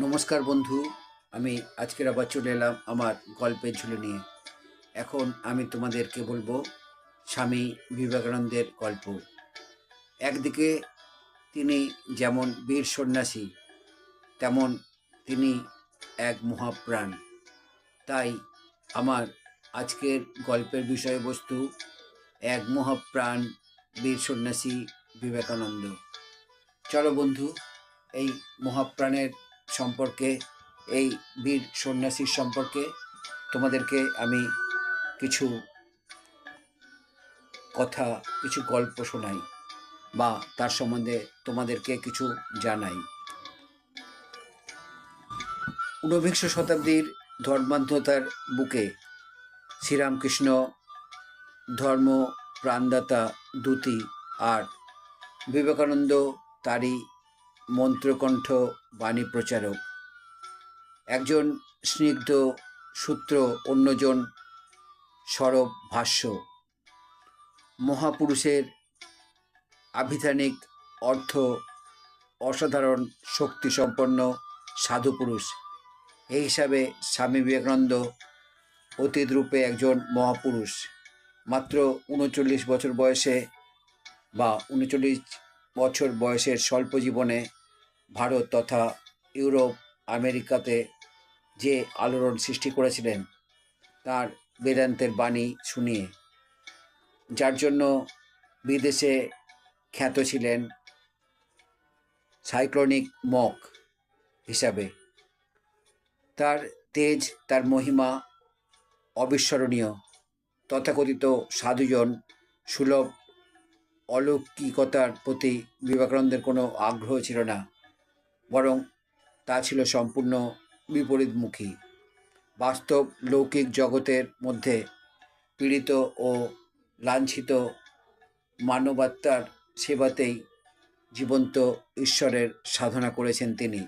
নমস্কার বন্ধু, আমি আজকের আবার চলে এলাম আমার গল্পের ঝুলে নিয়ে। এখন আমি তোমাদেরকে বলব স্বামী বিবেকানন্দের গল্প। একদিকে তিনি যেমন বীর সন্ন্যাসী, তেমন তিনি এক মহাপ্রাণ। তাই আমার আজকের গল্পের বিষয়বস্তু, এক মহাপ্রাণ বীর সন্ন্যাসী বিবেকানন্দ। চলো বন্ধু, এই মহাপ্রাণের সম্পর্কে, এই বীর সন্ন্যাসীর সম্পর্কে তোমাদেরকে আমি কিছু কথা, কিছু গল্প শোনাই বা তার সম্বন্ধে তোমাদেরকে কিছু জানাই। ঊনবিংশ শতাব্দীর ধর্মান্ধতার বুকে শ্রীরামকৃষ্ণ ধর্ম প্রাণদাতা দূতি আর বিবেকানন্দ তারই মন্ত্রকণ্ঠ বাণী প্রচারক। একজন স্নিগ্ধ সূত্র, অন্যজন সরব ভাষ্য। মহাপুরুষের আভিধানিক অর্থ অসাধারণ, শক্তিসম্পন্ন সাধু পুরুষ এই হিসাবে স্বামী বিবেকানন্দ অতীত রূপে একজন মহাপুরুষ। মাত্র উনচল্লিশ বছর বয়সে বা উনচল্লিশ বছর বয়সের স্বল্প জীবনে ভারত তথা ইউরোপ, আমেরিকাতে যে আলোড়ন সৃষ্টি করেছিলেন, তার বেদান্তের বাণী শুনিয়ে, যার জন্য বিদেশে খ্যাত ছিলেন সাইক্লোনিক মক হিসাবে। তার তেজ, তার মহিমা অবিস্মরণীয়। তথাকথিত সাধুজন সুলভ অলৌকিকতার প্রতি বিবেকানন্দের কোনো আগ্রহ ছিল না। বরং তা ছিল সম্পূর্ণ বিপরীতমুখী। বাস্তব লৌকিক জগতের মধ্যে পীড়িত ও লাঞ্ছিত মানবাত্মার সেবাতেই জীবন্ত ঈশ্বরের সাধনা করেছেন তিনি।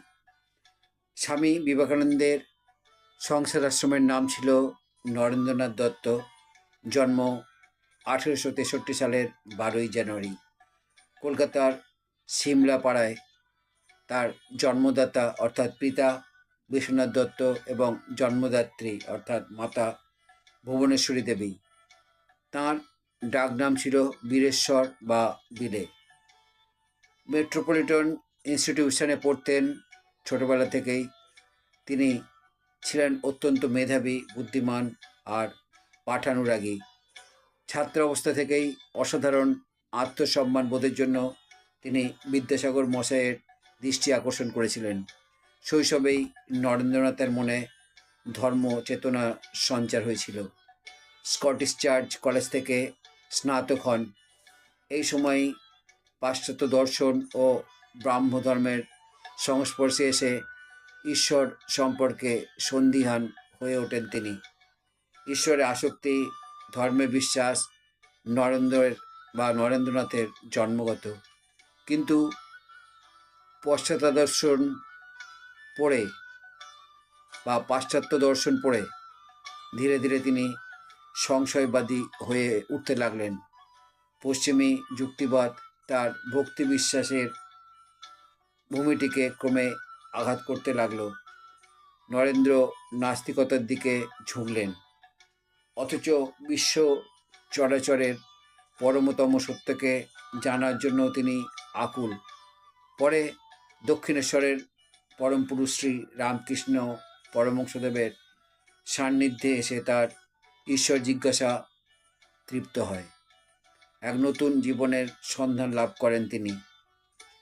স্বামী বিবেকানন্দের সংসার আশ্রমের নাম ছিল নরেন্দ্রনাথ দত্ত, জন্ম আঠেরোশো তেষট্টি সালের বারোই জানুয়ারি, কলকাতার সিমলা পাড়ায় তার জন্মদাতা অর্থাৎ পিতা বিশ্বনাথ দত্ত এবং জন্মদাত্রী অর্থাৎ মাতা ভুবনেশ্বরী দেবী। তাঁর ডাকনাম ছিল বীরেশ্বর বা বিলে। মেট্রোপলিটন ইনস্টিটিউশনে পড়তেন ছোটবেলা থেকেই। তিনি ছিলেন অত্যন্ত মেধাবী, বুদ্ধিমান আর পাঠানুরাগী। ছাত্র অবস্থা থেকেই অসাধারণ আত্মসম্মান বোধের জন্য তিনি বিদ্যাসাগর মশাইয়ের দৃষ্টি আকর্ষণ করেছিলেন। শৈশবেই নরেন্দ্রনাথের মনে ধর্ম চেতনা সঞ্চার হয়েছিল। স্কটিশ চার্চ কলেজ থেকে স্নাতক হন। এই সময়ই পাশ্চাত্য দর্শন ও ব্রাহ্ম ধর্মের সংস্পর্শে এসে ঈশ্বর সম্পর্কে সন্দিহান হয়ে ওঠেন তিনি। ঈশ্বরে আসক্তি, ধর্মে বিশ্বাস, নরেন্দ্রের বা নরেন্দ্রনাথের জন্মগত। কিন্তু পশ্চাত্য দর্শন পড়ে বা পাশ্চাত্য দর্শন পড়ে, ধীরে ধীরে তিনি সংশয়বাদী হয়ে উঠতে লাগলেন। পশ্চিমী যুক্তিবাদ তার ভক্তি বিশ্বাসের ভূমিটিকে ক্রমে আঘাত করতে লাগল। নরেন্দ্র নাস্তিকতার দিকে ঝুঁকলেন। অথচ বিশ্ব চরাচরের পরমতম সত্যকে জানার জন্য তিনি আকুল। পরে দক্ষিণেশ্বরের পরম পুরুষ শ্রী রামকৃষ্ণ পরমংশদেবের সান্নিধ্যে এসে তার ঈশ্বর জিজ্ঞাসা তৃপ্ত হয়। এক নতুন জীবনের সন্ধান লাভ করেন তিনি।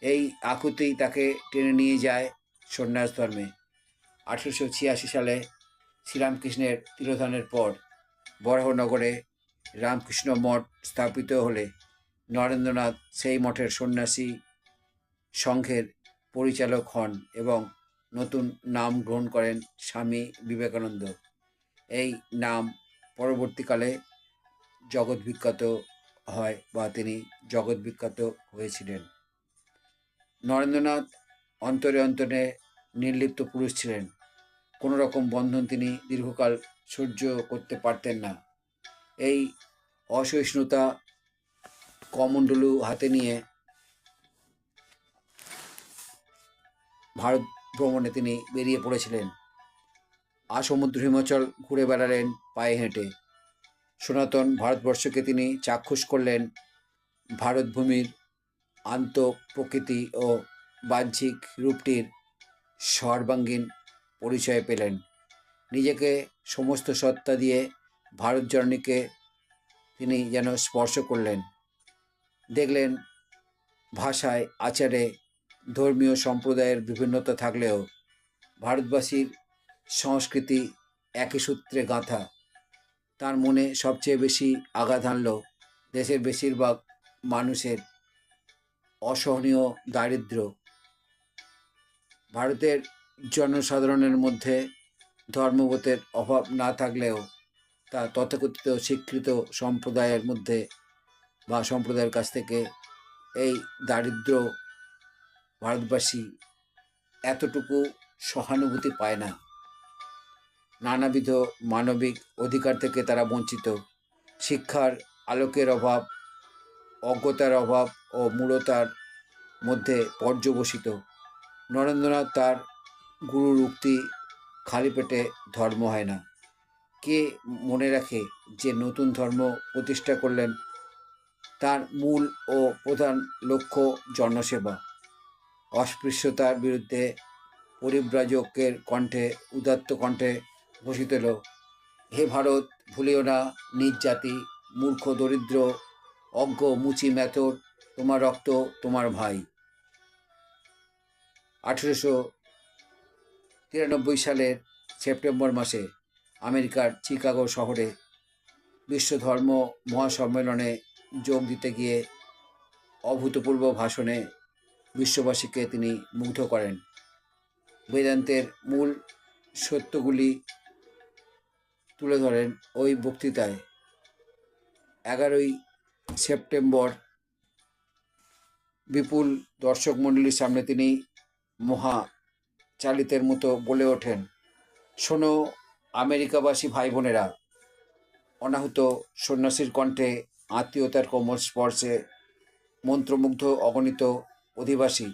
এই আকুতেই তাকে টেনে নিয়ে যায় সন্ন্যাস ধর্মে। আঠেরোশো ছিয়াশি সালে শ্রীরামকৃষ্ণের তিরোধানের পর বরাহনগরে রামকৃষ্ণ মঠ স্থাপিত হলে নরেন্দ্রনাথ সেই মঠের সন্ন্যাসী সংঘের পরিচালক হন এবং নতুন নাম গ্রহণ করেন স্বামী বিবেকানন্দ। এই নাম পরবর্তীকালে জগৎ বিখ্যাত হয় বা তিনি জগৎ বিখ্যাত হয়েছিলেন। নরেন্দ্রনাথ অন্তরে অন্তরে নির্লিপ্ত পুরুষ ছিলেন। কোনো রকম বন্ধন তিনি দীর্ঘকাল সহ্য করতে পারতেন না। এই অসহিষ্ণুতা কমণ্ডলু হাতে নিয়ে ভারত ভ্রমণে তিনি বেরিয়ে পড়েছিলেন। আর সমুদ্র হিমাচল ঘুরে বেড়ালেন পায়ে হেঁটে। সনাতন ভারতবর্ষকে তিনি চাক্ষুষ করলেন। ভারতভূমির আন্ত প্রকৃতি ও বাহ্যিক রূপটির সর্বাঙ্গীন পরিচয় পেলেন। নিজেকে সমস্ত সত্তা দিয়ে ভারত জননীকে তিনি যেন স্পর্শ করলেন। দেখলেন ভাষায়, আচারে ধর্মীয় সম্প্রদায়ের বিভিন্নতা থাকলেও ভারতবাসীর সংস্কৃতি একই সূত্রে গাঁথা। তার মনে সবচেয়ে বেশি আঘাত আনল দেশের বেশিরভাগ মানুষের অসহনীয় দারিদ্র্য ভারতের জনসাধারণের মধ্যে ধর্মবোধের অভাব না থাকলেও তা তথাকথিত স্বীকৃত সম্প্রদায়ের মধ্যে বা সম্প্রদায়ের কাছ থেকে এই দারিদ্র ভারতবাসী এতটুকু সহানুভূতি পায় না। নানাবিধ মানবিক অধিকার থেকে তারা বঞ্চিত। শিক্ষার আলোকের অভাব, অজ্ঞতার অভাব ও মূলতার মধ্যে পর্যবসিত। নরেন্দ্রনাথ তার গুরুর উক্তি খালি পেটে ধর্ম হয় না। কে মনে রাখে যে নতুন ধর্ম প্রতিষ্ঠা করলেন? তার মূল ও প্রধান লক্ষ্য জনসেবা। অস্পৃশ্যতার বিরুদ্ধে পরিব্রাজকের কণ্ঠে, উদাত্ত কণ্ঠে ঘোষিত হল হে ভারত, ভুলিও না, নিজ জাতি, মূর্খ, দরিদ্র, অজ্ঞ, মুচি মেথর তোমার রক্ত, তোমার ভাই। আঠেরোশো তিরানব্বই সালের সেপ্টেম্বর মাসে আমেরিকার চিকাগো শহরে বিশ্ব ধর্ম মহাসম্মেলনে যোগ দিতে গিয়ে অভূতপূর্ব ভাষণে বিশ্ববাসীকে তিনি মুগ্ধ করেন। বেদান্তের মূল সত্যগুলি তুলে ধরেন ওই বক্তৃতায়। এগারোই সেপ্টেম্বর বিপুল দর্শক মণ্ডলীর সামনে তিনি মহা চালিতের মতো বলে ওঠেন, শোনো আমেরিকাবাসী ভাই বোনেরা অনাহুত সন্ন্যাসীর কণ্ঠে আত্মীয়তার কোমল স্পর্শে মন্ত্রমুগ্ধ অগণিত অধিবাসী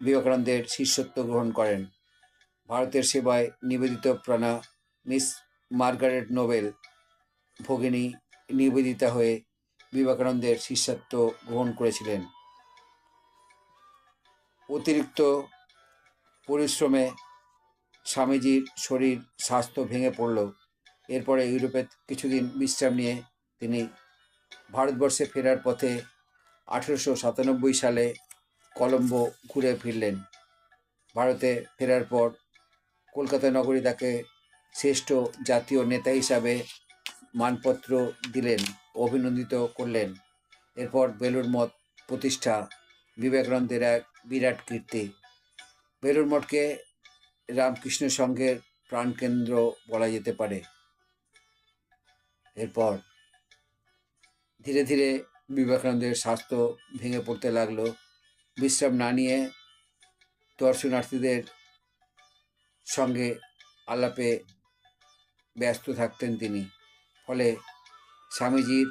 বিবেকানন্দের শিষ্যত্ব গ্রহণ করেন। ভারতের সেবায় নিবেদিত প্রাণা মিস মার্গারেট নোবেল ভগিনী নিবেদিতা হয়ে বিবেকানন্দের শিষ্যত্ব গ্রহণ করেছিলেন। অতিরিক্ত পরিশ্রমে স্বামীজির শরীর, স্বাস্থ্য ভেঙে পড়ল। এরপরে ইউরোপে কিছুদিন বিশ্রাম নিয়ে তিনি ভারতবর্ষে ফেরার পথে আঠেরোশো সাতানব্বই সালে কলম্বো ঘুরে ফিরলেন। ভারতে ফেরার পর কলকাতা নগরী তাকে শ্রেষ্ঠ জাতীয় নেতা হিসাবে মানপত্র দিলেন, অভিনন্দিত করলেন। এরপর বেলুর মঠ প্রতিষ্ঠা, বিবেকানন্দের এক বিরাট কীর্তি। বেলুর মঠকে রামকৃষ্ণ সংঘের প্রাণকেন্দ্র বলা যেতে পারে। এরপর ধীরে ধীরে বিবেকানন্দের স্বাস্থ্য ভেঙে পড়তে লাগল। বিশ্রাম না নিয়ে দর্শনার্থীদের সঙ্গে আলাপে ব্যস্ত থাকতেন তিনি। ফলে স্বামীজির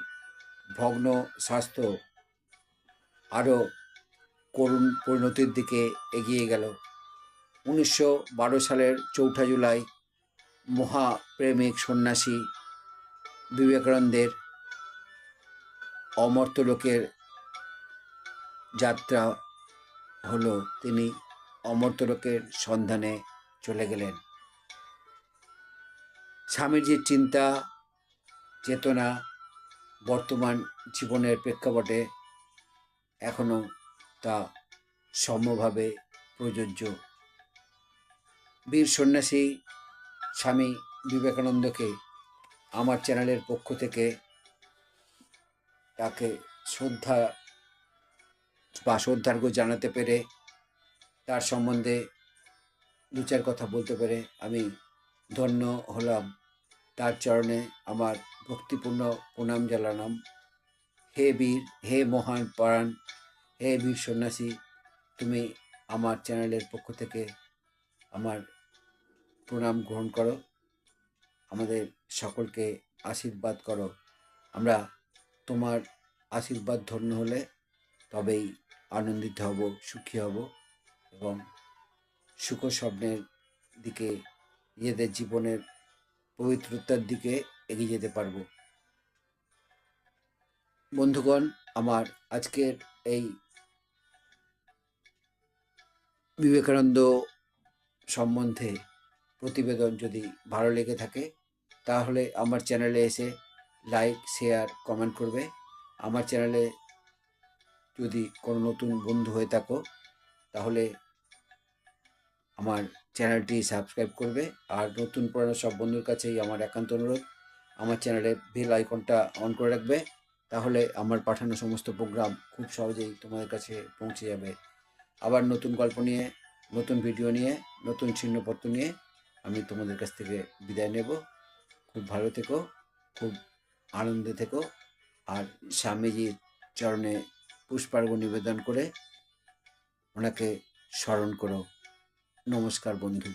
ভগ্ন স্বাস্থ্য আরও করুণ পরিণতির দিকে এগিয়ে গেল। উনিশশো বারো সালের চৌঠা জুলাই মহাপ্রেমিক সন্ন্যাসী বিবেকানন্দের অমর্ত্যলোকের যাত্রা হলো তিনি অমর্তলোকের সন্ধানে চলে গেলেন। স্বামীজির চিন্তা, চেতনা বর্তমান জীবনের প্রেক্ষাপটে এখনও তা সমভাবে প্রযোজ্য। বীর সন্ন্যাসী স্বামী বিবেকানন্দকে আমার চ্যানেলের পক্ষ থেকে তাকে শ্রদ্ধা বা শ্রদ্ধার্ঘ জানাতে পেরে, তার সম্বন্ধে দু চার কথা বলতে পেরে আমি ধন্য হলাম। তার চরণে আমার ভক্তিপূর্ণ প্রণাম জানালাম। হে বীর, হে মহান পরাণ, হে বীর সন্ন্যাসী, তুমি আমার চ্যানেলের পক্ষ থেকে আমার প্রণাম গ্রহণ করো। আমাদের সকলকে আশীর্বাদ করো। আমরা তোমার আশীর্বাদ ধন্য হলে তবেই আনন্দিত হব, সুখী হব এবং সুখ স্বপ্নের দিকে, নিজেদের জীবনের পবিত্রতার দিকে এগিয়ে যেতে পারব। বন্ধুগণ, আমার আজকের এই বিবেকানন্দ সম্বন্ধে প্রতিবেদন যদি ভালো লেগে থাকে, তাহলে আমার চ্যানেলে এসে লাইক, শেয়ার, কমেন্ট করবে। আমার চ্যানেলে যদি কোনো নতুন বন্ধু হয়ে থাকো, তাহলে আমার চ্যানেলটি সাবস্ক্রাইব করবে। আর নতুন পুরানো সব বন্ধুর কাছেই আমার একান্ত অনুরোধ, আমার চ্যানেলে বেল আইকনটা অন করে রাখবে। তাহলে আমার পাঠানো সমস্ত প্রোগ্রাম খুব সহজেই তোমাদের কাছে পৌঁছে যাবে। আবার নতুন গল্প নিয়ে, নতুন ভিডিও নিয়ে, নতুন চিহ্নপত্র নিয়ে আমি তোমাদের কাছ থেকে বিদায় নেব। খুব ভালো থেকো, খুব আনন্দে থেকো। আর স্বামীজির চরণে পুষ্পার্ঘ নিবেদন করে ওনাকে স্মরণ করো। নমস্কার বন্ধু।